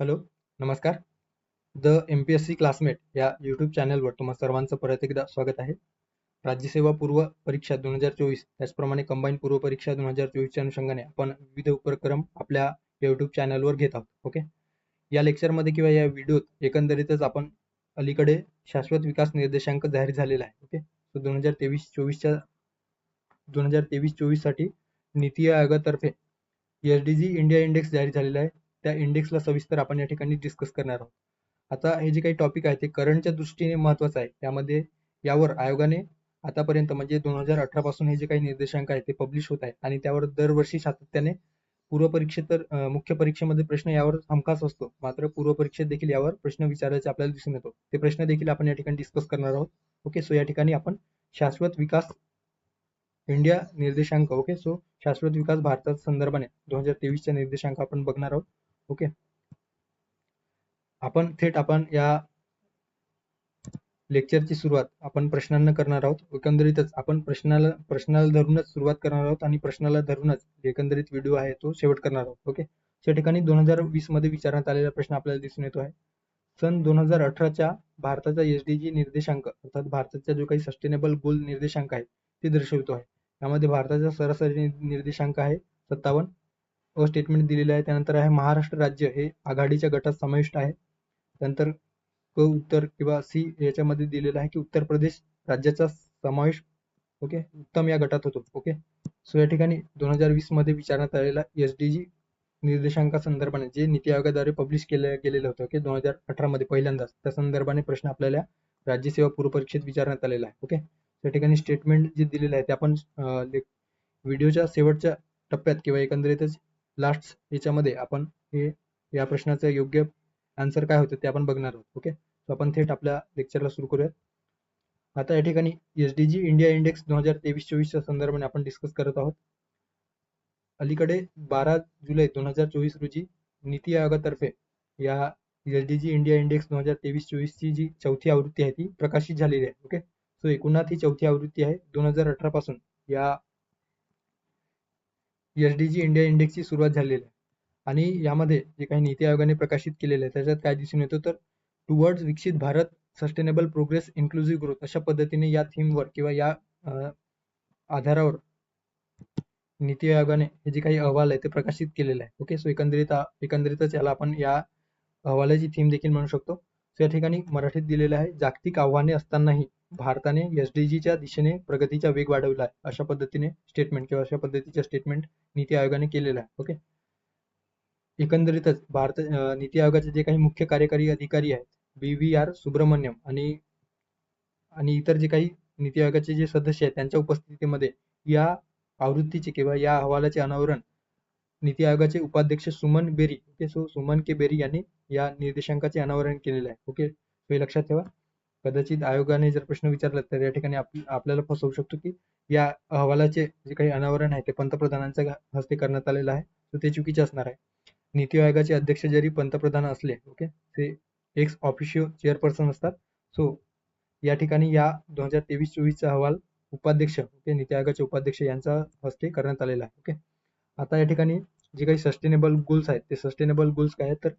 Hello नमस्कार. The M P S C classmate या YouTube चॅनलवर तुम्हा सर्वांचं परत एकदा स्वागत आहे. राज्यसेवा पूर्व परीक्षा दोन हजार चोवीस त्याचप्रमाणे कंबाईन पूर्व परीक्षा दोन हजार चोवीसच्या अनुषंगाने आपण विविध उपक्रम आपल्या यूट्यूब चॅनलवर घेत आहोत ओके? या लेक्चरमध्ये किंवा या व्हिडिओत एकंदरीतच आपण अलीकडे शाश्वत विकास निर्देशांक जाहीर झालेला आहे ओके? सो दोन हजार तेवीस चोवीसच्या दोन हजार तेवीस चोवीससाठी नीती आयोगातर्फे S D G India index जाहीर झालेला आहे. त्या इंडेक्सला सविस्तर आपण या ठिकाणी डिस्कस करणार आहोत. आता हे जे काही टॉपिक आहे ते करंटच्या दृष्टीने महत्त्वाचं आहे. त्यामध्ये यावर आयोगाने आतापर्यंत म्हणजे दोन हजार अठरा पासून हे जे काही निर्देशांक आहेत ते पब्लिश होत आहेत. आणि त्यावर दरवर्षी सातत्याने पूर्व परीक्षेत तर मुख्य परीक्षेमध्ये प्रश्न यावर हमखास असतो. मात्र पूर्वपरीक्षेत देखील यावर प्रश्न विचारायचे आपल्याला दिसून येतो. ते प्रश्न देखील आपण या ठिकाणी डिस्कस करणार आहोत. ओके सो या ठिकाणी आपण शाश्वत विकास इंडिया निर्देशांक ओके सो शाश्वत विकास भारतात संदर्भाने दोन हजार तेवीसच्या निर्देशांक आपण बघणार आहोत. ओके. आपण थेट आपण या लेक्चरची सुरुवात आपण प्रश्नांना करणार आहोत. एकंदरीतच आपण प्रश्नाला प्रश्नाला धरूनच सुरुवात करणार आहोत आणि प्रश्नाला धरूनच एकंदरीत व्हिडिओ आहे तो शेवट करणार आहोत. ओके? या ठिकाणी दोन हजार वीसमध्ये विचारण्यात आलेला प्रश्न आपल्याला दिसून येतो आहे. सन दोन हजार अठराच्या भारताचा एस डी जी निर्देशांक अर्थात भारताचा जो काही सस्टेनेबल गोल निर्देशांक आहे ते दर्शवितो आहे. यामध्ये भारताचा सरासरी निर्देशांक आहे सत्तावन्न स्टेटमेंट दिलेलं आहे. त्यानंतर आहे महाराष्ट्र राज्य हे आघाडीच्या गटात समाविष्ट आहे. त्यानंतर क उत्तर किंवा सी याच्यामध्ये दिलेलं आहे की उत्तर प्रदेश राज्याचा समावेश ओके उत्तम या गटात होतो ओके. सो या ठिकाणी दोन हजार वीसमध्ये विचारण्यात आलेला एस डी जी निर्देशांका संदर्भाने जे नीती आयोगाद्वारे पब्लिश केलं गेलेलं होतं ओके दोन हजार अठरा मध्ये पहिल्यांदाच. त्या संदर्भाने प्रश्न आपल्याला राज्यसेवा पूर्वपरीक्षेत विचारण्यात आलेला आहे ओके. त्या ठिकाणी स्टेटमेंट जे दिलेलं आहे ते आपण व्हिडिओच्या शेवटच्या टप्प्यात किंवा एकंदरीतच लास्ट याच्यामध्ये आपण हे या प्रश्नाचं योग्य आन्सर काय होतं ते आपण बघणार आहोत. ओके सो आपण थेट आपल्या लेक्चरला सुरू करूयात. आता या ठिकाणी S D G India index दोन हजार तेवीस चोवीसच्या संदर्भाने आपण डिस्कस करत आहोत. अलीकडे बारा जुलै दोन हजार चोवीस रोजी नीती आयोगातर्फे या S D G India index दोन हजार तेवीस चोवीसची जी चौथी आवृत्ती आहे ती प्रकाशित झालेली आहे. ओके सो एकूणात ही चौथी आवृत्ती आहे दोन हजार अठरा पासून या एस डी जी इंडिया इंडेक्सची सुरुवात झालेली आहे. आणि यामध्ये जे काही नीती आयोगाने प्रकाशित केलेलं आहे त्याच्यात काय दिसून येतं तर टुवर्ड्स विकसित Bharat sustainable progress inclusive growth अशा पद्धतीने या थीमवर किंवा या आधारावर नीती आयोगाने हे जे काही अहवाल आहे ते प्रकाशित केलेले आहे. ओके सो एकंदरीत एकंदरीतच याला आपण या अहवालाची थीम देखील म्हणू शकतो. सो या ठिकाणी मराठीत दिलेलं आहे जागतिक आव्हाने असतानाही भारताने एस डी जीच्या दिशेने प्रगतीचा वेग वाढवला आहे अशा पद्धतीने स्टेटमेंट किंवा अशा पद्धतीच्या स्टेटमेंट नीती आयोगाने केलेलं आहे. ओके एकंदरीतच भारत नीती आयोगाचे जे काही मुख्य कार्यकारी अधिकारी आहेत बी व्ही आर सुब्रमण्यम आणि आणि इतर जे काही नीती आयोगाचे जे सदस्य आहेत त्यांच्या उपस्थितीमध्ये या आवृत्तीचे किंवा या अहवालाचे अनावरण नीती आयोगाचे उपाध्यक्ष Suman Bery okay so Suman K Bery यांनी या निर्देशांकाचे अनावरण केलेले आहे. ओके हे लक्षात ठेवा. कदाचित आयोगाने जर प्रश्न विचारला तर या ठिकाणी आपल्याला फसवू शकतो की या अहवालाचे जे काही अनावरण आहे ते पंतप्रधानांच्या हस्ते करण्यात आलेलं आहे. तर ते चुकीचे असणार आहे. नीती आयोगाचे अध्यक्ष जरी पंतप्रधान असले ओके ते एक्स ऑफिशियो चेअरपर्सन असतात. सो या ठिकाणी या दोन हजार तेवीस चोवीसचा अहवाल उपाध्यक्ष ओके नीती आयोगाचे उपाध्यक्ष यांच्या हस्ते करण्यात आलेला आहे ओके. आता या ठिकाणी जे काही सस्टेनेबल गोल्स आहेत ते सस्टेनेबल गोल्स काय आहेत? तर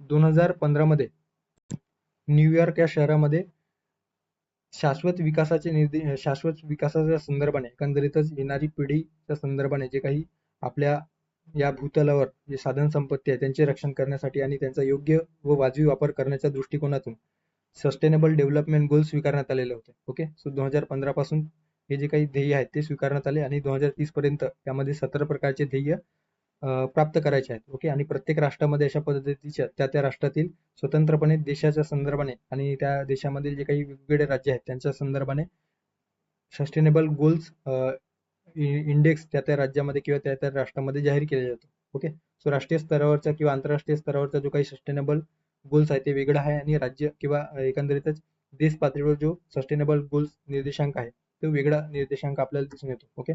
दोन हजार पंधरामध्ये न्यूयॉर्क या शहरामध्ये शाश्वत विकासाचे निर्देश शाश्वत विकासाच्या संदर्भाने एकंदरीतच येणारी पिढीच्या संदर्भाने जे काही आपल्या या भूतलावर जे साधन संपत्ती आहे त्यांचे रक्षण करण्यासाठी आणि त्यांचा योग्य व वाजवी वापर करण्याच्या दृष्टिकोनातून सस्टेनेबल डेव्हलपमेंट गोल स्वीकारण्यात आलेले होते. ओके सो दोन हजार पंधरा पासून हे जे काही ध्येय आहेत ते स्वीकारण्यात आले आणि दोन हजार तीस पर्यंत त्यामध्ये सतरा प्रकारचे ध्येय प्राप्त करायचे आहेत. ओके? आणि प्रत्येक राष्ट्रामध्ये अशा पद्धतीच्या त्या त्या राष्ट्रातील स्वतंत्रपणे देशाच्या संदर्भाने आणि त्या देशामधील जे काही वेगवेगळे राज्य आहेत त्यांच्या संदर्भाने सस्टेनेबल गोल्स इंडेक्स त्या त्या राज्यामध्ये किंवा त्या त्या राष्ट्रामध्ये जाहीर केले जातो. ओके? सो राष्ट्रीय स्तरावरचा किंवा आंतरराष्ट्रीय स्तरावरचा जो काही सस्टेनेबल गोल्स आहे ते वेगळं आहे आणि राज्य किंवा एकंदरीतच देश पातळीवर जो सस्टेनेबल गोल्स निर्देशांक आहे तो वेगळा निर्देशांक आपल्याला दिसून येतो. ओके?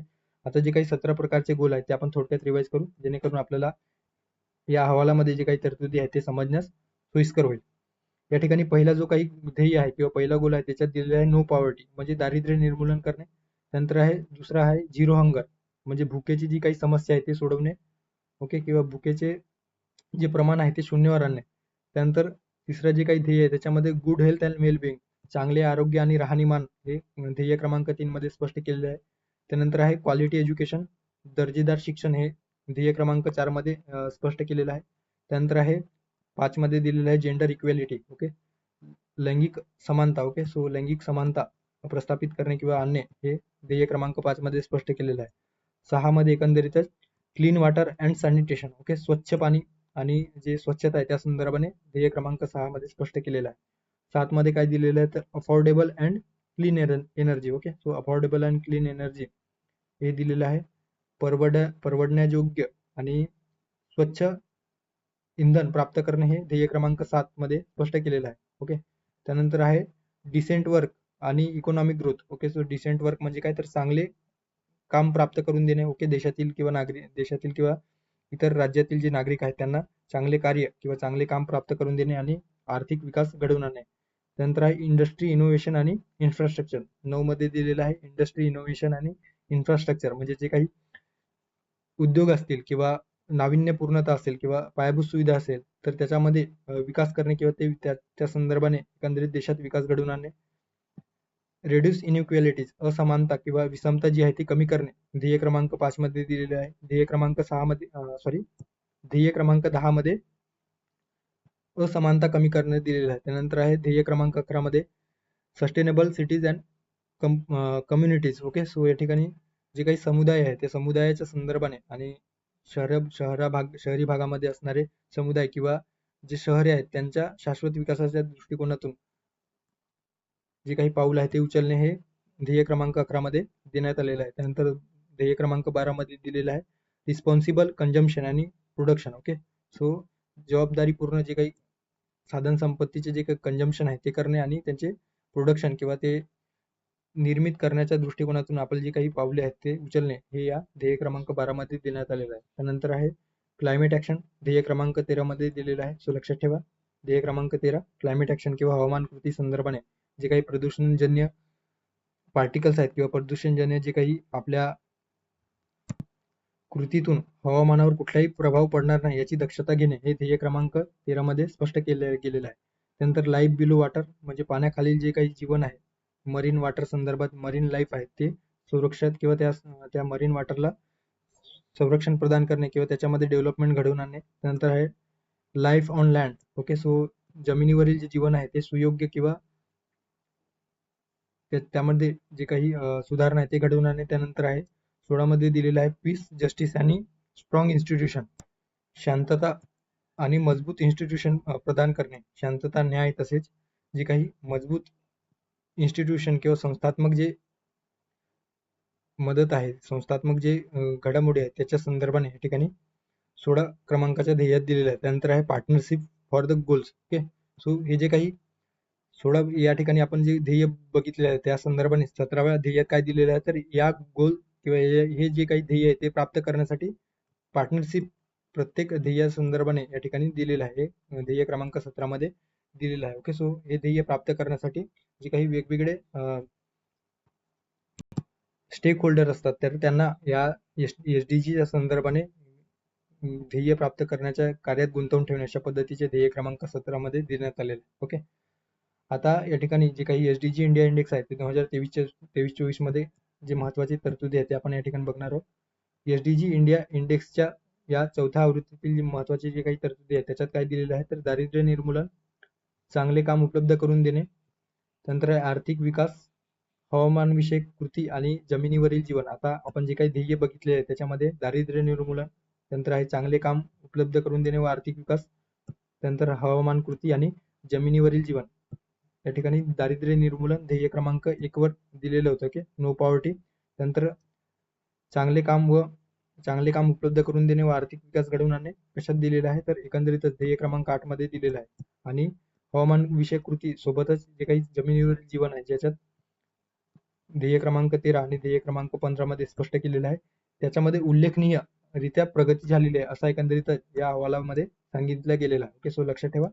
आता जे काही सतरा प्रकारचे गोल आहेत ते आपण थोडक्यात रिवाईज करू. जेणेकरून आपल्याला या अहवालामध्ये जे काही तरतुदी आहेत ते समजण्यास सोयीस्कर होईल. या ठिकाणी पहिला जो काही ध्येय आहे किंवा पहिला गोल आहे त्याच्यात दिलेला आहे नो पॉवर्टी म्हणजे दारिद्र्य निर्मूलन करणे. नंतर आहे दुसरा आहे झिरो हंगर म्हणजे भुकेची जी काही समस्या आहे ते सोडवणे. ओके किंवा भुकेचे जे प्रमाण आहे ते शून्यवर आणणे. त्यानंतर तिसरं जे काही ध्येय आहे त्याच्यामध्ये गुड हेल्थ अँड वेलबिंग चांगले आरोग्य आणि राहणीमान हे ध्येय क्रमांक तीन मध्ये स्पष्ट केलेले आहे. त्यानंतर आहे क्वालिटी एज्युकेशन दर्जेदार शिक्षण हे ध्येय क्रमांक चारमध्ये स्पष्ट केलेलं आहे. त्यानंतर आहे पाच मध्ये दिलेलं आहे जेंडर इक्वेलिटी ओके लैंगिक समानता ओके सो लैंगिक समानता प्रस्थापित करणे किंवा आणणे हे ध्येय क्रमांक पाच मध्ये स्पष्ट केलेलं आहे. सहा मध्ये एकंदरीतच clean water and sanitation okay स्वच्छ पाणी आणि जे स्वच्छता आहे त्या संदर्भाने ध्येय क्रमांक सहा मध्ये स्पष्ट केलेलं आहे. सात मध्ये काय दिलेलं आहे तर affordable and clean energy okay so affordable and clean energy हे दिलेलं आहे. परवड परवडण्यायोग्य आणि स्वच्छ इंधन प्राप्त करणे हे ध्येय क्रमांक सात मध्ये स्पष्ट केलेलं आहे. ओके? त्यानंतर आहे डिसेंट वर्क आणि economic growth okay? So decent work म्हणजे काय? तर चांगले काम प्राप्त करून देणे. ओके? देशातील किंवा नागरिक देशातील किंवा इतर राज्यातील जे नागरिक आहेत त्यांना चांगले कार्य किंवा चांगले काम प्राप्त करून देणे आणि आर्थिक विकास घडवून आणणे. त्यानंतर आहे इंडस्ट्री इनोव्हेशन आणि इन्फ्रास्ट्रक्चर नऊ मध्ये दिलेलं आहे इंडस्ट्री इनोव्हेशन आणि इन्फ्रास्ट्रक्चर म्हणजे जे काही उद्योग असतील किंवा नाविन्यपूर्णता असेल किंवा पायाभूत सुविधा असेल तर त्याच्यामध्ये विकास करणे किंवा ते त्या संदर्भाने एकंदरीत देशात विकास घडवून आणणे. रेड्यूस इनइक्वेलिटीज असमानता किंवा विषमता जी आहे ती कमी करणे. ध्येय क्रमांक पाच मध्ये दिलेले आहे. ध्येय क्रमांक सहा मध्ये सॉरी ध्येय क्रमांक दहा मध्ये असमानता कमी करण्यात दिलेलं आहे. त्यानंतर आहे ध्येय क्रमांक अकरा मध्ये sustainable cities and com communities okay so या ठिकाणी जे काही समुदाय आहे ते समुदायाच्या संदर्भाने आणि शहर शहरा भाग शहरी भागामध्ये असणारे समुदाय किंवा जे शहरे आहेत त्यांच्या शाश्वत विकासाच्या दृष्टिकोनातून जे काही पाऊल आहे ते उचलणे हे ध्येय क्रमांक अकरामध्ये देण्यात आलेलं आहे. त्यानंतर ध्येय क्रमांक बारामध्ये दिलेलं आहे रिस्पॉन्सिबल कंजम्पशन आणि प्रोडक्शन ओके सो जबाबदारीपूर्ण जे काही साधन संपत्तीचे जे काही कंजम्पशन आहे ते करणे आणि त्यांचे प्रोडक्शन किंवा ते निर्मित करण्याच्या दृष्टिकोनातून आपण जे काही पावले आहेत ते उचलणे हे या ध्येय क्रमांक बारामध्ये देण्यात आलेलं आहे. त्यानंतर आहे क्लायमेट ॲक्शन ध्येय क्रमांक तेरा मध्ये दिलेलं आहे. सो लक्षात ठेवा ध्येय क्रमांक तेरा क्लायमेट ॲक्शन किंवा हवामान कृती संदर्भाने जे काही प्रदूषणजन्य पार्टिकल्स आहेत किंवा प्रदूषणजन्य जे काही आपल्या कृतीतून हवामानावर कुठलाही प्रभाव पडणार नाही याची दक्षता घेणे हे ध्येय क्रमांक तेरा मध्ये स्पष्ट केले गेलेलं आहे. त्यानंतर लाईफ बिलो वॉटर म्हणजे पाण्याखालील जे काही जीवन आहे मरीन वॉटर संदर्भात मरीन लाईफ आहे. ते सुरक्षित किंवा त्या त्या मरीन वॉटरला संरक्षण प्रदान करणे किंवा त्याच्यामध्ये डेव्हलपमेंट घडवून आणणे. त्यानंतर आहे life on land okay so जमिनीवरील जे जीवन आहे ते सुयोग्य किंवा त्यामध्ये जे काही सुधारणा आहे ते घडवून आणणे. त्यानंतर आहे सोळामध्ये दिलेलं आहे पीस जस्टिस आणि स्ट्रॉंग इन्स्टिट्यूशन शांतता आणि मजबूत इन्स्टिट्यूशन प्रदान करणे. शांतता न्याय तसेच जे काही मजबूत इन्स्टिट्यूशन किंवा संस्थात्मक जे मदत आहे संस्थात्मक जे घडामोडी आहेत त्याच्या संदर्भाने या ठिकाणी सोळा क्रमांकाच्या ध्येयात दिलेल्या आहे त्यानंतर आहे partnership for the goals okay so हे जे काही सोळा या ठिकाणी आपण जे ध्येय बघितले आहे त्या संदर्भाने सतराव्या ध्येयात काय दिलेलं आहे तर या गोल किंवा हे जे काही ध्येय आहे ते प्राप्त करण्यासाठी पार्टनरशिप प्रत्येक ध्येया संदर्भाने या ठिकाणी दिलेलं आहे. ध्येय क्रमांक सतरामध्ये. दिलेलं आहे. ओके सो हे ध्येय प्राप्त करण्यासाठी जे काही वेगवेगळे स्टेक होल्डर असतात तर त्यांना या एस डी संदर्भाने ध्येय प्राप्त करण्याच्या कार्यात गुंतवून ठेवणे अशा पद्धतीचे ध्येय क्रमांक सतरामध्ये देण्यात आलेले ओके आता या ठिकाणी जे काही S D G India index आहे ते दोन हजार तेवीसच्या तेवीस चोवीसमध्ये जे महत्वाची तरतुदी आहेत ते आपण या ठिकाणी बघणार आहोत. एस डी जी इंडिया इंडेक्सच्या या चौथ्या आवृत्तीतील महत्वाची जे काही तरतुदी आहे त्याच्यात काय दिलेलं आहे? तर दारिद्र्य निर्मूलन चांगले काम उपलब्ध करून देणे. तंत्र आहे आर्थिक विकास हवामानविषयक कृती आणि जमिनीवरील जीवन. आता आपण जे काही ध्येय बघितले आहे त्याच्यामध्ये दारिद्र्य निर्मूलन तंत्र आहे. चांगले काम उपलब्ध करून देणे व आर्थिक विकास तंत्र हवामान कृती आणि जमिनीवरील जीवन. या ठिकाणी दारिद्र्य निर्मूलन ध्येय क्रमांक एक वर दिलेलं होतं की नो पॉवर्टी तंत्र चांगले काम व चांगले काम उपलब्ध करून देणे व आर्थिक विकास घडवून आणणे कशात दिलेलं आहे? तर एकंदरीतच ध्येय क्रमांक आठमध्ये दिलेलं आहे. आणि हवामान विषयक कृती सोबतच जे काही जमिनीवरील जीवन आहे ज्याच्यात ध्येय क्रमांक तेरा आणि ध्येय क्रमांक पंधरा मध्ये स्पष्ट केलेलं आहे. त्याच्यामध्ये उल्लेखनीय रित्या प्रगती झालेली आहे असा एकंदरीत या अहवालामध्ये सांगितलं गेलेलं आहे. ओके सो लक्षात ठेवा.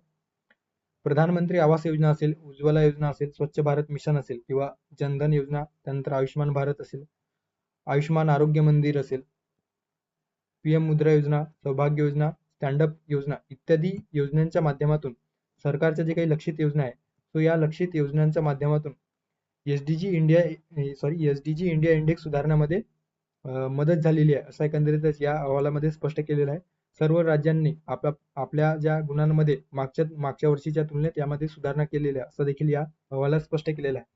प्रधानमंत्री आवास योजना असेल उज्ज्वला योजना असेल स्वच्छ भारत मिशन असेल किंवा जनधन योजना त्यानंतर आयुष्यमान भारत असेल आयुष्यमान आरोग्य मंदिर असेल पीएम मुद्रा योजना सौभाग्य योजना स्टँडअप योजना इत्यादी योजनांच्या माध्यमातून सरकारच्या जे काही लक्षित योजना आहे तो या लक्षित योजनांच्या माध्यमातून S DG India sorry S DG India index सुधारण्यामध्ये मदत झालेली आहे असं एकंदरीतच या अहवालामध्ये स्पष्ट केलेलं आहे. सर्व राज्यांनी आपल्या आपल्या ज्या गुणांमध्ये मागच्या मागच्या वर्षीच्या तुलनेत यामध्ये सुधारणा केलेली आहे असं देखील या अहवालात स्पष्ट केलेलं आहे.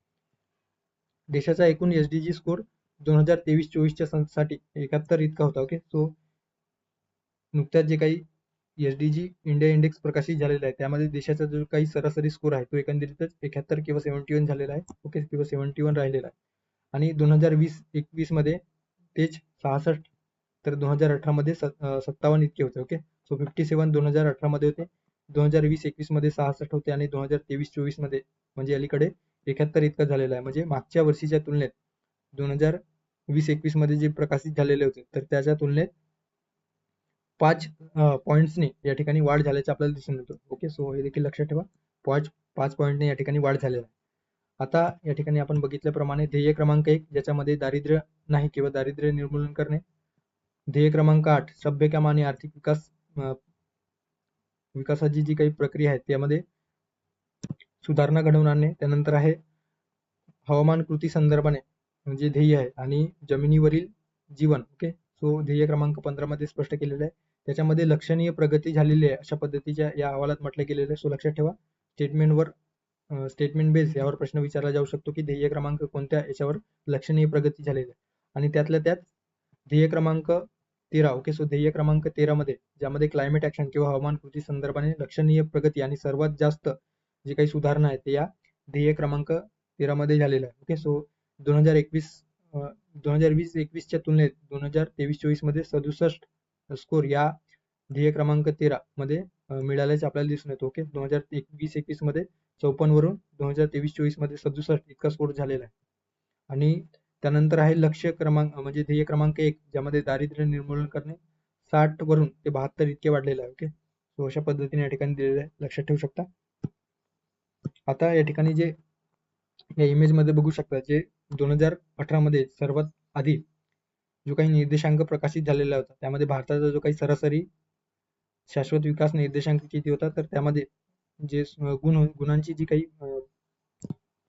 देशाचा एकूण एस डीजी स्कोर दोन हजार तेवीस चोवीसच्या साठी एकाहत्तर इतका होता ओके सो नुकत्याच जे काही एसडीजी इंडिया इंडेक्स प्रकाशित झालेला आहे. त्यामध्ये देशाचा जो काही सरासरी स्कोर आहे तो एकंदरीतच एकाहत्तर किंवा सेव्हन्टी वन झालेला आहे. ओके किंवा सेव्हन्टी वन राहिलेला आहे. आणि दोन हजार वीस एकवीसमध्ये तेच सहासष्ट तर दोन हजार अठरा मध्ये सत्तावन्न इतके होते. ओके सो फिफ्टी सेवन दोन हजार अठरा मध्ये होते. दोन हजार वीस एकवीसमध्ये सहासष्ट होते आणि दोन हजार तेवीस चोवीसमध्ये म्हणजे अलीकडे एकाहत्तर इतका झालेला आहे. म्हणजे मागच्या वर्षीच्या तुलनेत दोन हजार वीस एकवीसमध्ये जे प्रकाशित झालेले होते तर त्याच्या तुलनेत पाच पॉईंट्सनी या ठिकाणी वाढ झाल्याचे आपल्याला दिसून येतो. ओके सो हे देखील लक्षात ठेवा. पाच पाच पॉईंटने या ठिकाणी वाढ झालेला आहे. आता या ठिकाणी आपण बघितल्याप्रमाणे ध्येय क्रमांक एक ज्याच्यामध्ये दारिद्र्य नाही किंवा दारिद्र्य निर्मूलन करणे. ध्येय क्रमांक आठ सभ्य आणि आर्थिक विकास विकासाची जी काही प्रक्रिया आहे त्यामध्ये सुधारणा घडवून आणणे. त्यानंतर आहे हवामान कृती संदर्भाने म्हणजे ध्येय आहे आणि जमिनीवरील जीवन. ओके सो ध्येय क्रमांक पंधरामध्ये स्पष्ट केलेलं आहे. त्याच्यामध्ये लक्षणीय प्रगती झालेली आहे अशा पद्धतीच्या या अहवालात म्हटलं गेलेलं आहे. सो लक्षात ठेवा. स्टेटमेंटवर स्टेटमेंट बेस यावर प्रश्न विचारला जाऊ शकतो की ध्येय क्रमांक कोणत्या याच्यावर लक्षणीय प्रगती झालेली आहे? आणि त्यातल्या त्यात ध्येय क्रमांक तेरा ओके सो ध्येय क्रमांक तेरा मध्ये ज्यामध्ये क्लायमेट ऍक्शन किंवा हवामान कृती संदर्भाने लक्षणीय प्रगती आणि सर्वात जास्त जे काही सुधारणा आहे ते या ध्येय क्रमांक तेरा मध्ये झालेलं आहे ओके सो दोन हजार एकवीस दोन हजार वीस एकवीसच्या तुलनेत दोन हजार तेवीस चोवीसमध्ये सदुसष्ट स्कोर या ध्येय क्रमांक तेरा मध्ये मिळाल्याचे आपल्याला दिसून येतो. ओके दोन हजार एकवीस एकवीसमध्ये चौपन्न वरून दोन हजार तेवीस चोवीसमध्ये सदुसष्ट इतका स्कोर झालेला आहे. आणि त्यानंतर आहे लक्ष्य क्रमांक म्हणजे ध्येय क्रमांक एक ज्यामध्ये दारिद्र्य निर्मूलन करणे साठ वरून ते बहात्तर इतके वाढलेले आहे. ओके सो अशा पद्धतीने या ठिकाणी दिलेलं आहे. लक्षात ठेवू शकता. आता या ठिकाणी जे या इमेजमध्ये बघू शकता जे दोन हजार अठरा मध्ये सर्वात आधी जो काही निर्देशांक प्रकाशित झालेला होता त्यामध्ये भारताचा जो काही सरासरी शाश्वत विकास निर्देशांक किती होता तर त्यामध्ये जे गुण गुणांची जी काही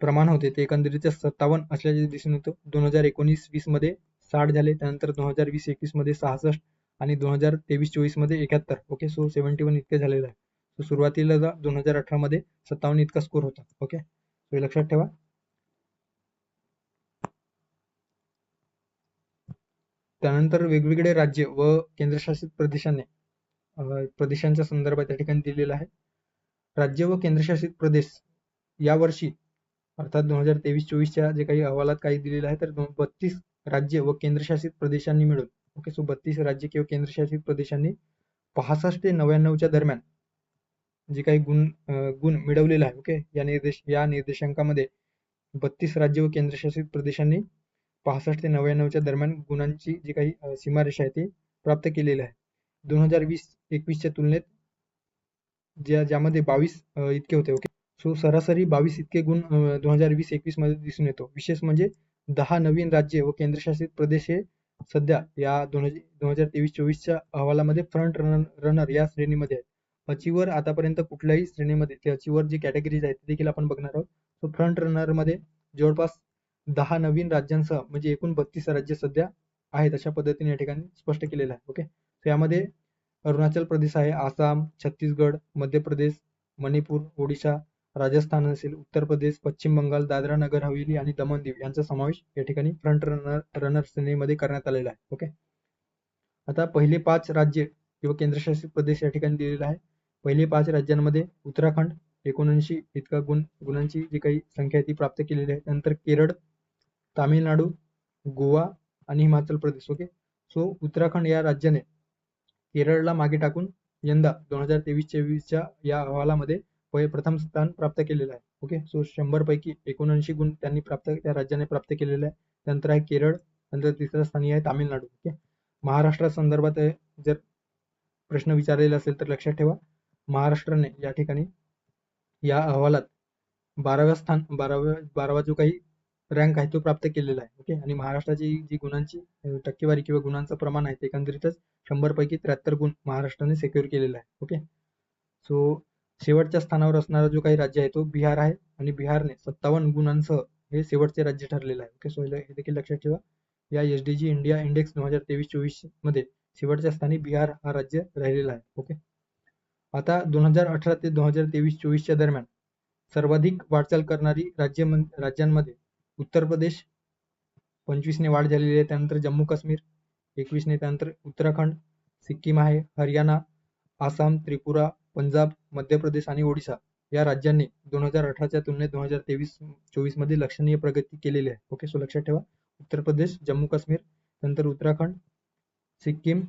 प्रमाण होते ते एकंदरीत सत्तावन्न असल्याचे दिसून येतो. दोन हजार एकोणीस वीसमध्ये साठ झाले त्यानंतर दोन हजार वीस एकवीसमध्ये सहासष्ट आणि दोन हजार तेवीस चोवीसमध्ये एकाहत्तर. ओके सो सेव्हन्टी वन इतके झालेलं आहे. सो सुरुवातीला दोन हजार अठरा मध्ये सत्तावन्न इतका स्कोर होता. ओके हे लक्षात ठेवा. त्यानंतर वेगवेगळे राज्य व केंद्रशासित प्रदेशाने प्रदेशांच्या संदर्भात या ठिकाणी दिलेला आहे. राज्य व केंद्रशासित प्रदेश यावर्षी अर्थात दोन हजार तेवीस चोवीसच्या जे काही अहवालात काही दिलेलं आहे तर बत्तीस राज्य व केंद्रशासित प्रदेशांनी मिळून ओके सो बत्तीस राज्य किंवा केंद्रशासित प्रदेशांनी पासष्ट ते नव्याण्णवच्या दरम्यान जे काही गुण गुण मिळवलेला आहे ओके या निर्देश या निर्देशांकामध्ये बत्तीस राज्य व केंद्रशासित प्रदेशांनी पासष्ट ते नव्याण्णवच्या दरम्यान गुणांची जी काही सीमारेषा आहे ती प्राप्त केलेली आहे. दोन हजार वीस एकवीसच्या तुलनेत ज्या ज्यामध्ये बावीस इतके होते ओके? सो सरासरी बावीस इतके गुण दोन हजार वीस एकवीसमध्ये दिसून येतो. विशेष म्हणजे दहा नवीन राज्ये व केंद्रशासित प्रदेश हे सध्या या दोन दोन हजार तेवीस चोवीसच्या अहवालामध्ये फ्रंट रनर रनर या श्रेणीमध्ये आहेत. अचिवर आतापर्यंत कुठल्याही श्रेणीमध्ये ते अचिवर जी कॅटेगरीज आहेत देखील आपण बघणार आहोत. सो फ्रंट रनरमध्ये जवळपास दहा नवीन राज्यांसह म्हणजे एकूण बत्तीस राज्य सध्या आहेत अशा पद्धतीने या ठिकाणी स्पष्ट केलेलं आहे ओके यामध्ये अरुणाचल प्रदेश आहे आसाम छत्तीसगड मध्य प्रदेश मणिपूर ओडिशा राजस्थान असेल उत्तर प्रदेश पश्चिम बंगाल दादरा नगर हवेली आणि दमन दीव यांचा समावेश या ठिकाणी फ्रंट रनर रनर श्रेणीमध्ये करण्यात आलेला आहे ओके आता पहिले पाच राज्य किंवा केंद्रशासित प्रदेश या ठिकाणी दिलेला आहे पहिले पाच राज्यांमध्ये उत्तराखंड एकोणऐंशी इतका गुण गुणांची जी काही संख्या ती प्राप्त केलेली आहे. नंतर केरळ तामिळनाडू गोवा आणि हिमाचल प्रदेश ओके सो उत्तराखंड या राज्याने केरळला मागे टाकून यंदा दोन हजार तेवीस चोवीसच्या या अहवालामध्ये प्रथम स्थान प्राप्त केलेलं आहे ओके सो शंभर पैकी एकोणऐंशी गुण त्यांनी प्राप्त त्या राज्याने प्राप्त केलेले आहे. त्यानंतर आहे केरळ नंतर तिसऱ्या स्थानी आहे तामिळनाडू ओके महाराष्ट्रा संदर्भात जर प्रश्न विचारलेला असेल तर लक्षात ठेवा. महाराष्ट्राने या ठिकाणी या अहवालात बाराव्या स्थान बाराव्या बारावा जो काही रँक आहे तो प्राप्त केलेला आहे. ओके आणि महाराष्ट्राची जी गुणांची टक्केवारी किंवा गुणांचं प्रमाण आहे ते एकंदरीतच शंभर पैकी त्र्याहत्तर गुण महाराष्ट्राने सेक्युअर केलेला आहे. ओके सो शेवटच्या स्थानावर असणारा जो काही राज्य आहे तो बिहार आहे आणि बिहारने सत्तावन्न गुणांसह हे शेवटचे राज्य ठरलेलं आहे. ओके सो हे देखील लक्षात ठेवा. या S D G India index दोन हजार तेवीस चोवीसमध्ये शेवटच्या स्थानी बिहार हा राज्य राहिलेला आहे. ओके आता दोन हजार अठरा ते दोन हजार तेवीस चोवीसच्या दरम्यान सर्वाधिक वाटचाल करणारी राज्य राज्यांमध्ये उत्तर प्रदेश पंचवीसने वाढ झालेली आहे त्यानंतर जम्मू काश्मीर एकवीसने त्यानंतर उत्तराखंड सिक्कीम आहे हरियाणा आसाम त्रिपुरा पंजाब मध्य प्रदेश आणि ओडिशा या राज्यांनी दोन हजार अठराच्या तुलनेत दोन हजार तेवीस चोवीसमध्ये लक्षणीय प्रगती केलेली आहे. ओके सो लक्षात ठेवा. उत्तर प्रदेश जम्मू काश्मीर नंतर उत्तराखंड सिक्कीम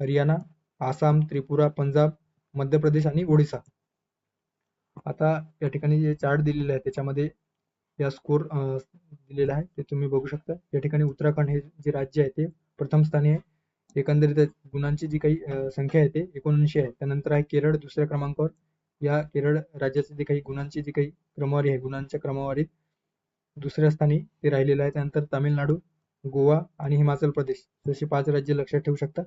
हरियाणा आसाम त्रिपुरा पंजाब मध्य प्रदेश आणि ओडिसा आता या ठिकाणी जे चार्ट दिलेले आहे त्याच्यामध्ये या स्कोर दिलेला आहे ते तुम्ही बघू शकता. या ठिकाणी उत्तराखंड हे जे राज्य आहे ते प्रथम स्थानी आहे. एकंदरीत गुणांची जी काही संख्या आहे ते एकोणऐंशी आहे. त्यानंतर आहे केरळ दुसऱ्या क्रमांकावर. या केरळ राज्याची जी काही गुणांची जी काही क्रमवारी आहे गुणांच्या क्रमवारीत दुसऱ्या स्थानी ते राहिलेलं आहे. त्यानंतर तामिळनाडू गोवा आणि हिमाचल प्रदेश. जशी पाच राज्य लक्षात ठेवू शकता.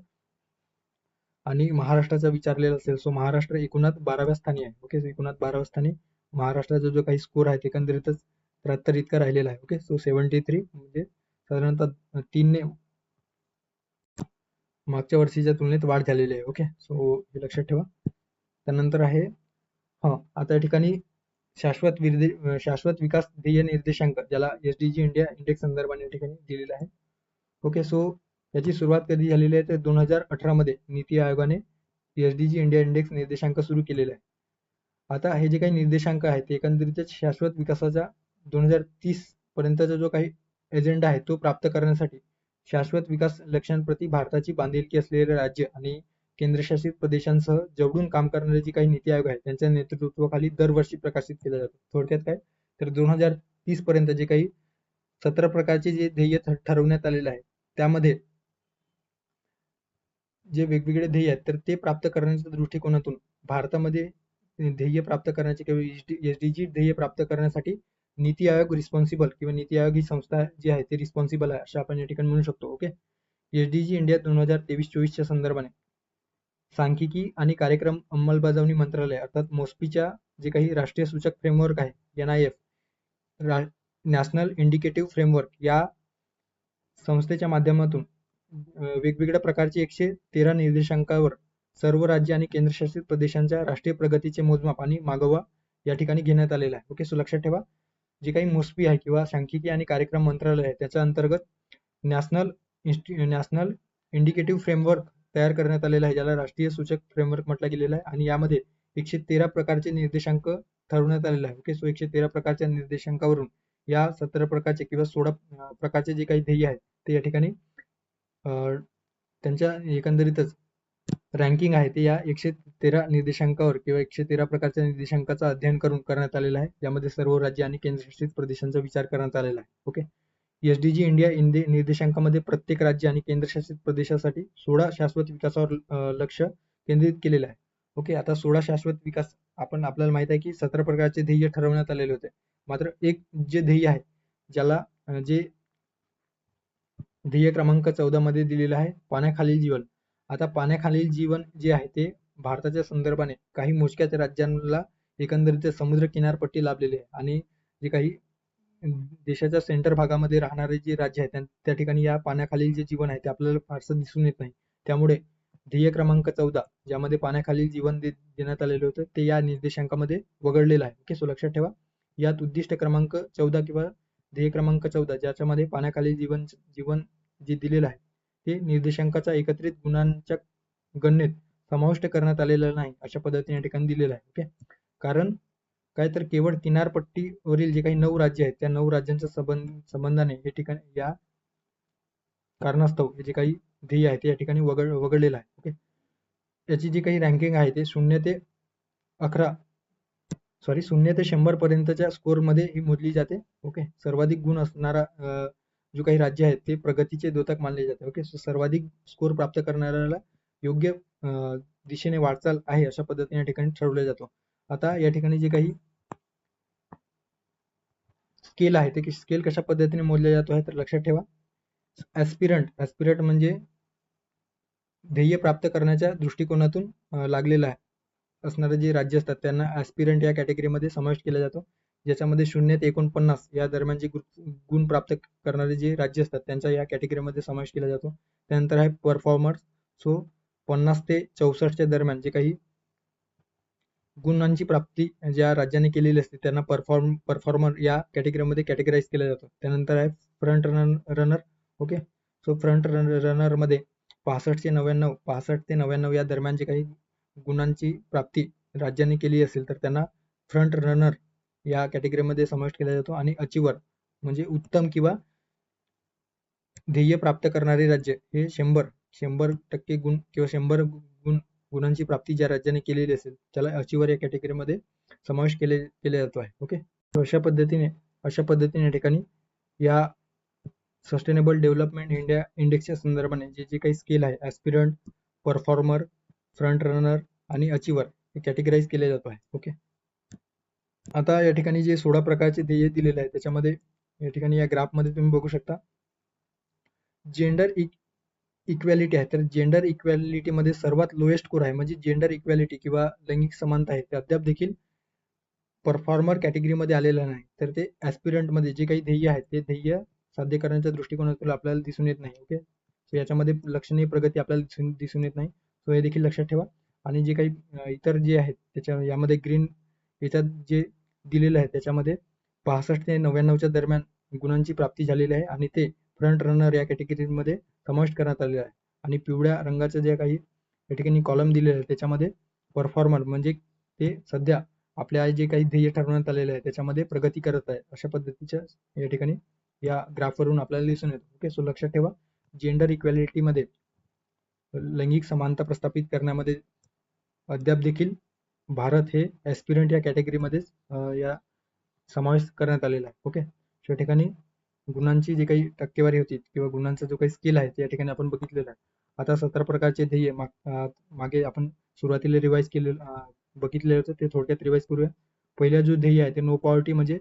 आणि महाराष्ट्राचा विचारलेला असेल सो महाराष्ट्र एकूणात बाराव्या स्थानी आहे. ओके एकूणात बाराव्या स्थानी महाराष्ट्राचा जो काही स्कोर आहे एकंदरीतच त्र्याहत्तर इतका राहिलेला आहे. ओके सो सेव्हन्टी थ्री म्हणजे साधारणतः तीनने मागच्या वर्षीच्या तुलनेत वाढ झालेली आहे. ओके सो हे लक्षात ठेवा. त्यानंतर आहे हा आता या ठिकाणी शाश्वत विर्दे शाश्वत विकास ध्येय निर्देशांक ज्याला S D G India index संदर्भाने या ठिकाणी दिलेला आहे. ओके सो याची सुरुवात कधी झालेली आहे? तर दोन हजार अठरा मध्ये नीती आयोगाने S D G India index निर्देशांक सुरू केलेले आहे. आता हे जे काही निर्देशांक आहेत ते एकंदरीतच शाश्वत विकासाचा दोन हजार तीस पर्यंतचा जो काही एजेंडा आहे तो प्राप्त करण्यासाठी शाश्वत विकास लक्ष्यांप्रती भारताची बांधिलकी असलेले राज्य आणि केंद्रशासित प्रदेशांसह जवळून काम करणारे जे काही नीती आयोग आहेत त्यांच्या नेतृत्वाखाली दरवर्षी प्रकाशित केलं जातो थोडक्यात काय? तर दोन हजार तीस पर्यंत जे काही सतरा प्रकारचे जे ध्येय ठरवण्यात आलेले आहे त्यामध्ये जे वेगवेगळे ध्येय आहेत तर ते प्राप्त करण्याच्या दृष्टिकोनातून भारतामध्ये ध्येय प्राप्त करण्याचे किंवा एस डी जी ध्येय प्राप्त करण्यासाठी नीती आयोग रिस्पॉन्सिबल किंवा नीती आयोग ही संस्था जी आहे ती रिस्पॉन्सिबल आहे असं आपण या ठिकाणी म्हणू शकतो okay S D G India दोन हजार तेवीस चोवीसच्या संदर्भाने. सांख्यिकी आणि कार्यक्रम अंमलबजावणी मंत्रालय अर्थात मोस्पीच्या जे काही राष्ट्रीय सूचक फ्रेमवर्क आहे N I F national indicative framework या संस्थेच्या माध्यमातून वेगवेगळ्या प्रकारचे एकशे तेरा निर्देशांकावर सर्व राज्य आणि केंद्रशासित प्रदेशांच्या राष्ट्रीय प्रगतीचे मोजमाप आणि मागोवा या ठिकाणी घेण्यात आलेला आहे. ओके सो लक्षात ठेवा. जे काही मोस्पी आहे किंवा सांख्यिकी आणि कार्यक्रम मंत्रालय आहे त्याच्या अंतर्गत नॅशनल नॅशनल इंडिकेटिव्ह फ्रेमवर्क तयार करण्यात आलेला आहे ज्याला राष्ट्रीय सूचक फ्रेमवर्क म्हटलं गेलेलं आहे. आणि यामध्ये एकशे तेरा प्रकारचे निर्देशांक ठरवण्यात आलेले आहे ओके सो एकशे तेरा प्रकारच्या निर्देशांकावरून या सतरा प्रकारचे किंवा सोळा प्रकारचे जे काही ध्येय आहेत ते या ठिकाणी त्यांच्या एकंदरीतच रँकिंग आहे ते या एकशे तेरा निर्देशांकावर किंवा एकशे तेरा प्रकारच्या निर्देशांकाचा अध्ययन करून करण्यात आलेला आहे. यामध्ये सर्व राज्य आणि केंद्रशासित प्रदेशांचा विचार करण्यात आलेला आहे. Okay? S D G India index निर्देशांकामध्ये प्रत्येक राज्य आणि केंद्रशासित प्रदेशासाठी सोळा शाश्वत विकासावर लक्ष केंद्रित केलेलं आहे. ओके? आता सोळा शाश्वत विकास आपण आपल्याला माहीत आहे की सतरा प्रकारचे ध्येय ठरवण्यात आलेले होते. मात्र एक जे ध्येय आहे ज्याला जे ध्येय क्रमांक चौदा मध्ये दिलेलं आहे पाण्याखालील जीवन. आता पाण्याखालील जीवन जे आहे ते भारताच्या संदर्भाने काही मोजक्याच राज्यांना एकंदरीत समुद्र किनारपट्टी लाभलेली आहे. आणि जे काही देशाच्या सेंटर भागामध्ये राहणारे जे राज्य आहेत त्यां- त्या ठिकाणी या पाण्याखालील जे जीवन आहे ते आपल्याला फारसं दिसून येत नाही. त्यामुळे ध्येय क्रमांक चौदा ज्यामध्ये पाण्याखालील जीवन दे- देण्यात आलेलं होतं ते या निर्देशांकामध्ये वगळलेलं आहे. ओके सो लक्षात ठेवा. यात उद्दिष्ट क्रमांक चौदा किंवा ध्येय क्रमांक चौदा ज्याच्यामध्ये पाण्याखालील जीवन जीवन जे दिलेलं आहे ते निर्देशांकाच्या एकत्रित गुणांच्या गणनेत समाविष्ट करण्यात आलेलं नाही अशा पद्धतीने या ठिकाणी दिलेलं आहे. ओके कारण काय तर केवळ किनारपट्टीवरील जे काही नऊ राज्य आहेत त्या नऊ राज्यांच्या संबंध संबंधाने हे ठिकाणी या कारणास्तव हे जे काही ध्येय आहे ते या ठिकाणी वगळ वगळलेलं आहे. ओके याची जी काही रँकिंग आहे ते शून्य ते अकरा सॉरी शून्य ते शंभर पर्यंतच्या स्कोरमध्ये ही मोजली जाते. ओके सर्वाधिक गुण असणारा अं, जो काही राज्य आहेत ते प्रगतीचे द्योतक मानले जाते. ओके सो सर्वाधिक स्कोर प्राप्त करणाऱ्याला योग्य दिशेने वाटचाल आहे अशा पद्धतीने या ठिकाणी ठरवले जातो. आता या ठिकाणी जे काही स्केल आहे ते स्केल कशा पद्धतीने मोजला जातो आहे तर लक्षात ठेवा. ॲस्पिरंट ॲस्पिरंट म्हणजे ध्येय प्राप्त करण्याच्या दृष्टिकोनातून लागलेलं आहे. असणारे जे राज्य असतात त्यांना ॲस्पिरंट या कॅटेगरीमध्ये समावेश केला जातो. ज्याच्यामध्ये शून्य ते एकोणपन्नास या दरम्यानचे गुण प्राप्त करणारे जे राज्य असतात त्यांचा या कॅटेगरीमध्ये समावेश केला जातो. त्यानंतर आहे परफॉर्मर्स सो पन्नास ते चौसष्टच्या दरम्यान जे काही गुणांची प्राप्ती ज्या राज्याने केलेली असते त्यांना परफॉर्म परफॉर्मर या कॅटेगरीमध्ये कॅटेगराईज केला जातो. त्यानंतर आहे front run runner okay so front run रनरमध्ये पासष्ट ते नव्याण्णव पासष्ट ते नव्याण्णव या दरम्यान जे काही गुणांची प्राप्ती राज्याने केली असेल तर त्यांना फ्रंट रनर या कॅटेगरीमध्ये समावेश केला जातो आणि अचिवर म्हणजे उत्तम किंवा ध्येय प्राप्त करणारे राज्य हे शंभर शंभर टक्के गुण किंवा शंभर गुण गुणांची प्राप्ती ज्या राज्याने केलेली असेल त्याला अचिवर या कॅटेगरीमध्ये समावेश केले केले जातो आहे. ओके अशा पद्धतीने अशा पद्धतीने या ठिकाणी या सस्टेनेबल डेव्हलपमेंट इंडिया इंडेक्सच्या संदर्भाने जे जे काही स्किल आहे ॲस्पिरंट परफॉर्मर फ्रंट रनर आणि अचिवर हे कॅटेगराईज केले जातो आहे. ओके आता या ठिकाणी जे सोळा प्रकारचे ध्येय दिलेले आहे त्याच्यामध्ये या ठिकाणी या ग्राफमध्ये तुम्ही बघू शकता. जेंडर इक्वॅलिटी e- आहे. तर जेंडर इक्वॅलिटीमध्ये सर्वात लोएस्ट स्कोर आहे. म्हणजे जेंडर इक्वॅलिटी किंवा लैंगिक समानता आहे. ते अद्याप देखील परफॉर्मर कॅटेगरीमध्ये आलेलं नाही. तर ते ॲस्पिरंटमध्ये जे काही ध्येय आहेत ते ध्येय साध्य करण्याच्या दृष्टिकोनातून आपल्याला दिसून येत नाही. ओके सो याच्यामध्ये लक्षणीय प्रगती आपल्याला दिसून दिसून येत नाही. सो हे देखील लक्षात ठेवा. आणि जे काही इतर जे आहेत त्याच्या यामध्ये ग्रीन याच्यात जे दिलेलं आहे. त्याच्यामध्ये पासष्ट ते नव्याण्णवच्या दरम्यान गुणांची प्राप्ती झालेली आहे आणि ते फ्रंट रनर या कॅटेगरीमध्ये समाविष्ट करण्यात आलेलं आहे. आणि पिवळ्या रंगाचं जे काही या ठिकाणी कॉलम दिलेलं आहे त्याच्यामध्ये परफॉर्मर म्हणजे ते सध्या आपल्या जे काही ध्येय ठरवण्यात आलेले आहे त्याच्यामध्ये प्रगती करत आहे. अशा पद्धतीच्या या ठिकाणी या ग्राफवरून आपल्याला दिसून येतो. ओके सो लक्षात ठेवा जेंडर इक्वॅलिटीमध्ये लैंगिक समानता प्रस्थापित करण्यामध्ये अद्याप देखील भारत हे ॲस्पिरंट या कॅटेगरीमध्येच या समावेश करण्यात आलेला आहे. ओके या ठिकाणी गुणांची जी काही टक्केवारी होती किंवा गुणांचा जो काही स्किल आहे त्या ठिकाणी आपण बघितलेला आहे. आता सतरा प्रकारचे ध्येय मागे आपण सुरुवातीला रिवाईज केलेलं बघितलेलं होते ते थोडक्यात रिवाईज करूया. पहिला जो ध्येय आहे ते नो पॉवर्टी म्हणजे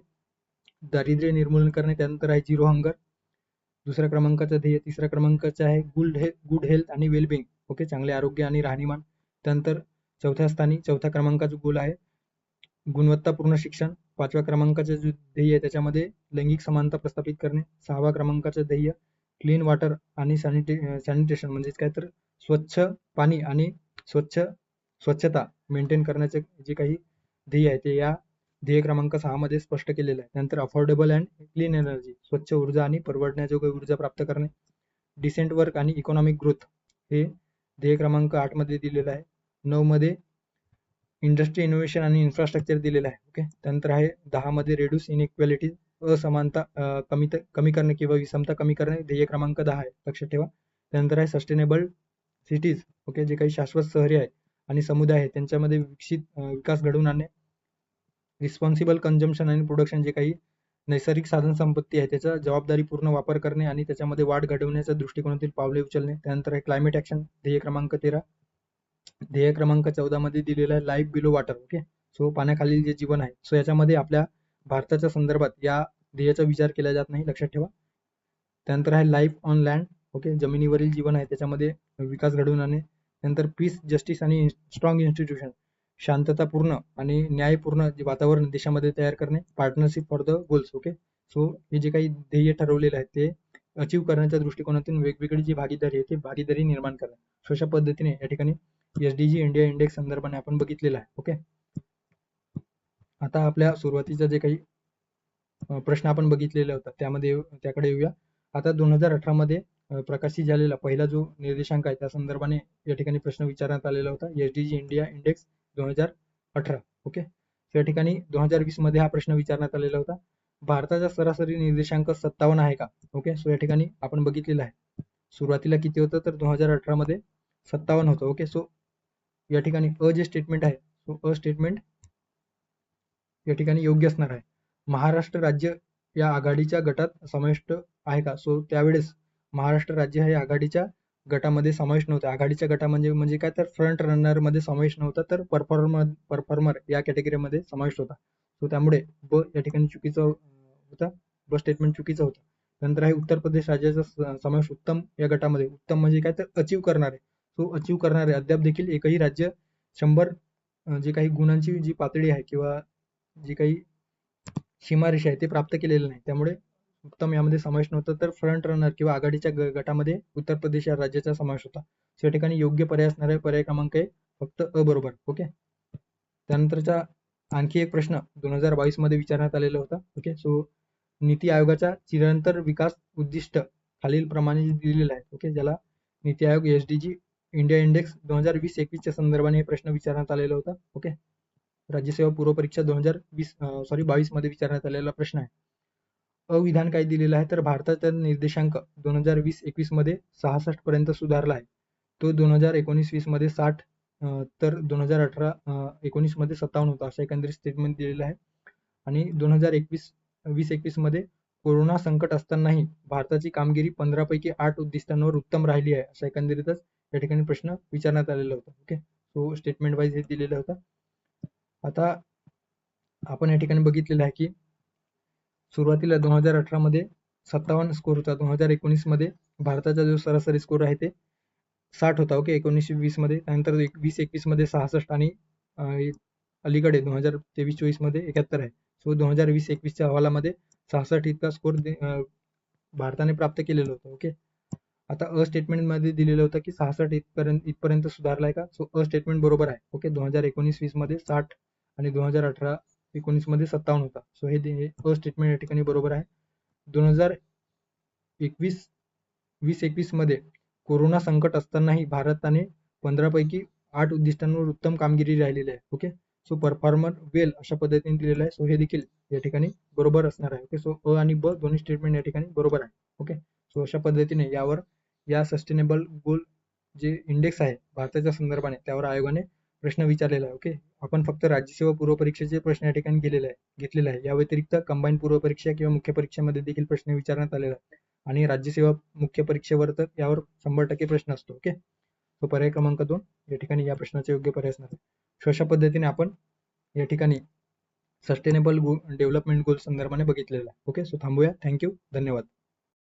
दारिद्र्य निर्मूलन करणे त्यानंतर आहे झिरो हंगर दुसऱ्या क्रमांकाचं ध्येय तिसऱ्या क्रमांकाचं आहे गुड हे गुड हेल्थ आणि वेलबिंग ओके चांगले आरोग्य आणि राहणीमान. त्यानंतर चौथ्या स्थानी चौथ्या क्रमांकाचं गोल आहे. गुणवत्तापूर्ण शिक्षण पाचव्या क्रमांकाचे जे ध्येय आहे त्याच्यामध्ये लैंगिक समानता प्रस्थापित करणे सहाव्या क्रमांकाचं ध्येय क्लीन वॉटर आणि सॅनिटे सॅनिटेशन म्हणजेच काय तर स्वच्छ पाणी आणि स्वच्छ स्वच्छता मेंटेन करण्याचे जे काही ध्येय आहे ते या ध्येय क्रमांक सहामध्ये स्पष्ट केलेलं आहे. नंतर अफोर्डेबल अँड क्लीन एनर्जी स्वच्छ ऊर्जा आणि परवडण्याजोगे ऊर्जा प्राप्त करणे डिसेंट वर्क आणि इकॉनॉमिक ग्रोथ हे ध्येय क्रमांक आठमध्ये दिलेलं आहे. नऊ मध्ये इंडस्ट्री इनोव्हेशन आणि इन्फ्रास्ट्रक्चर दिलेलं आहे. ओके? त्यानंतर आहे दहा मध्ये रेड्यूस इनइक्वॅलिटी असमानता कमी कमी करणे किंवा विषमता कमी करणे ध्येय क्रमांक दहा आहे. लक्षात ठेवा. त्यानंतर आहे सस्टेनेबल सिटीज ओके? जे काही शाश्वत शहरी आहे आणि समुदाय आहे त्यांच्यामध्ये विकसित विकास घडवून आणणे. रिस्पॉन्सिबल कन्झम्पन आणि प्रोडक्शन जे काही नैसर्गिक साधन संपत्ती आहे त्याचा जबाबदारीपूर्ण वापर करणे आणि त्याच्यामध्ये वाढ घडवण्याच्या दृष्टिकोनातील पावले उचलणे. त्यानंतर आहे क्लायमेट ऍक्शन ध्येय क्रमांक तेरा. ध्येय क्रमांक चौदा मध्ये दिलेला आहे life below water okay so पाण्याखालील जे जीवन आहे सो याच्यामध्ये आपल्या भारताच्या संदर्भात या ध्येयाचा विचार केला जात नाही लक्षात ठेवा. त्यानंतर आहे लाईफ ऑन लँड ओके जमिनीवरील जीवन आहे त्याच्यामध्ये विकास घडवून आणणे. त्यानंतर पीस जस्टिस आणि स्ट्रॉंग इन्स्टिट्यूशन शांततापूर्ण आणि न्यायपूर्ण जे वातावरण देशामध्ये तयार करणे partnership for the goals okay so हे जे काही ध्येय ठरवलेले आहेत ते अचीव करण्याच्या दृष्टिकोनातून वेगवेगळी जी भागीदारी आहे ती भागीदारी निर्माण करणे. सो अशा पद्धतीने या ठिकाणी एसडीजी इंडिया इंडेक्स संदर्भाने आपण बघितलेला आहे ओके आता आपल्या सुरुवातीचा जे काही प्रश्न आपण बघितलेला होता त्यामध्ये त्याकडे येऊया. आता दोन हजार अठरा मध्ये प्रकाशित झालेला पहिला जो निर्देशांक आहे त्या संदर्भाने या ठिकाणी प्रश्न विचारण्यात आलेला होता एसडीजी इंडिया इंडेक्स दोन हजार अठरा ओके या ठिकाणी दोन हजार वीसमध्ये हा प्रश्न विचारण्यात आलेला होता. भारताचा सरासरी निर्देशांक सत्तावन्न आहे का ओके सो या ठिकाणी आपण बघितलेला आहे. सुरुवातीला किती होतं? तर दोन हजार अठरा मध्ये सत्तावन्न होतं ओके सो या ठिकाणी अ जे स्टेटमेंट आहे तो अ स्टेटमेंट या ठिकाणी योग्य असणार आहे. महाराष्ट्र राज्य या आघाडीच्या गटात समाविष्ट आहे का? सो त्यावेळेस महाराष्ट्र राज्य हे आघाडीच्या गटामध्ये समावेश नव्हता. आघाडीच्या गटा म्हणजे म्हणजे काय? तर फ्रंट रनरमध्ये समावेश नव्हता तर परफॉर्मर परफॉर्मर या कॅटेगरीमध्ये समावेश होता. सो त्यामुळे ब या ठिकाणी चुकीचं होता ब स्टेटमेंट चुकीचं होतं. नंतर आहे उत्तर प्रदेश राज्याचा समावेश उत्तम या गटामध्ये. उत्तम म्हणजे काय? तर अचीव करणारे. सो अचीव करणारे. अद्याप देखील एकही राज्य शंभर जे काही गुणांची जी पातळी आहे किंवा जी काही सीमारेषा आहे ते प्राप्त केलेलं नाही. त्यामुळे उत्तम यामध्ये समावेश नव्हता तर फ्रंट रनर किंवा आघाडीच्या ग- गटामध्ये उत्तर प्रदेश या राज्याचा समावेश होता. या ठिकाणी योग्य पर्याय असणारा पर्याय क्रमांक आहे फक्त अ बरोबर ओके? त्यानंतरचा आणखी एक प्रश्न दोन हजार बावीसमध्ये विचारण्यात आलेला होता ओके? सो नीती आयोगाचा चिरंतर विकास उद्दिष्ट खालील प्रमाणे दिलेला आहे ओके? ज्याला NITI Aayog SDG India index दोन हजार वीस एकवीसच्या संदर्भाने हे प्रश्न विचारण्यात आलेला होता. ओके? राज्यसेवा पूर्व परीक्षा दोन हजार वीस सॉरी बावीसमध्ये विचारण्यात आलेला प्रश्न आहे. अविधान काय दिलेलं आहे? तर भारताचा निर्देशांक दोन हजार वीस एकवीसमध्ये सहासष्ट पर्यंत सुधारला आहे. तो दोन हजार एकोणीस वीसमध्ये साठ तर दोन हजार अठरा एकोणीसमध्ये सत्तावन्न होता असा एकंदरीत स्टेटमेंट दिलेला आहे. आणि दोन हजार एकवीस वीस एकवीसमध्ये कोरोना संकट असतानाही भारताची कामगिरी पंधरा पैकी आठ उद्दिष्टांवर उत्तम राहिली आहे असं एकंदरीतच या ठिकाणी प्रश्न विचारण्यात आलेला होता. ओके सो स्टेटमेंट वाईज हे दिलेलं होतं. आता आपण या ठिकाणी बघितलेलं आहे की सुरुवातीला दोन हजार अठरा मध्ये सत्तावन्न स्कोर होता. दोन हजार एकोणीसमध्ये भारताचा जो सरासरी स्कोर आहे ते साठ होता. ओके एकोणीसशे वीसमध्ये त्यानंतर एक- वीस एकवीसमध्ये सहासष्ट आणि अलीकडे दोन हजार तेवीस चोवीसमध्ये एकाहत्तर आहे. सो दोन हजार वीस एकवीसच्या अहवालामध्ये सहासष्ट इतका स्कोर भारताने प्राप्त केलेलं होतं. ओके आता अ स्टेटमेंटमध्ये दिलेलं होतं की सहासष्ट इथपर्यंत इथपर्यंत सुधारलाय का? सो अ स्टेटमेंट बरोबर आहे. ओके दोन हजार एकोणीस वीसमध्ये साठ आणि दोन हजार अठरा एकोणीसमध्ये सत्तावन्न होता. सो हे अ स्टेटमेंट या ठिकाणी बरोबर आहे. दोन हजार एकवीस वीस एकवीसमध्ये कोरोना संकट असतानाही भारताने पंधरापैकी आठ उद्दिष्टांवर उत्तम कामगिरी राहिलेली आहे. ओके सो परफॉर्मर वेल अशा पद्धतीने दिलेलं आहे. सो हे देखील या ठिकाणी बरोबर असणार आहे. ओके सो अ आणि ब दोन्ही स्टेटमेंट या ठिकाणी बरोबर आहे. ओके सो अशा पद्धतीने यावर या सस्टेनेबल गोल जे इंडेक्स आहे भारताच्या संदर्भाने त्यावर आयोगाने प्रश्न विचारलेला आहे ओके आपण फक्त राज्यसेवा पूर्व परीक्षेचे प्रश्न या ठिकाणी गेलेले आहे घेतलेले आहे. या व्यतिरिक्त कंबाईन पूर्व परीक्षा किंवा मुख्य परीक्षेमध्ये देखील प्रश्न विचारण्यात आलेला आहे. आणि राज्यसेवा मुख्य परीक्षेवर तर यावर शंभर टक्के प्रश्न असतो ओके तो पर्याय क्रमांक दोन या ठिकाणी या प्रश्नाचे योग्य पर्याय असणार आहे अशा पद्धतीने आपण या ठिकाणी सस्टेनेबल डेव्हलपमेंट गोल संदर्भाने बघितलेला आहे ओके सो थांबूया. थँक्यू धन्यवाद.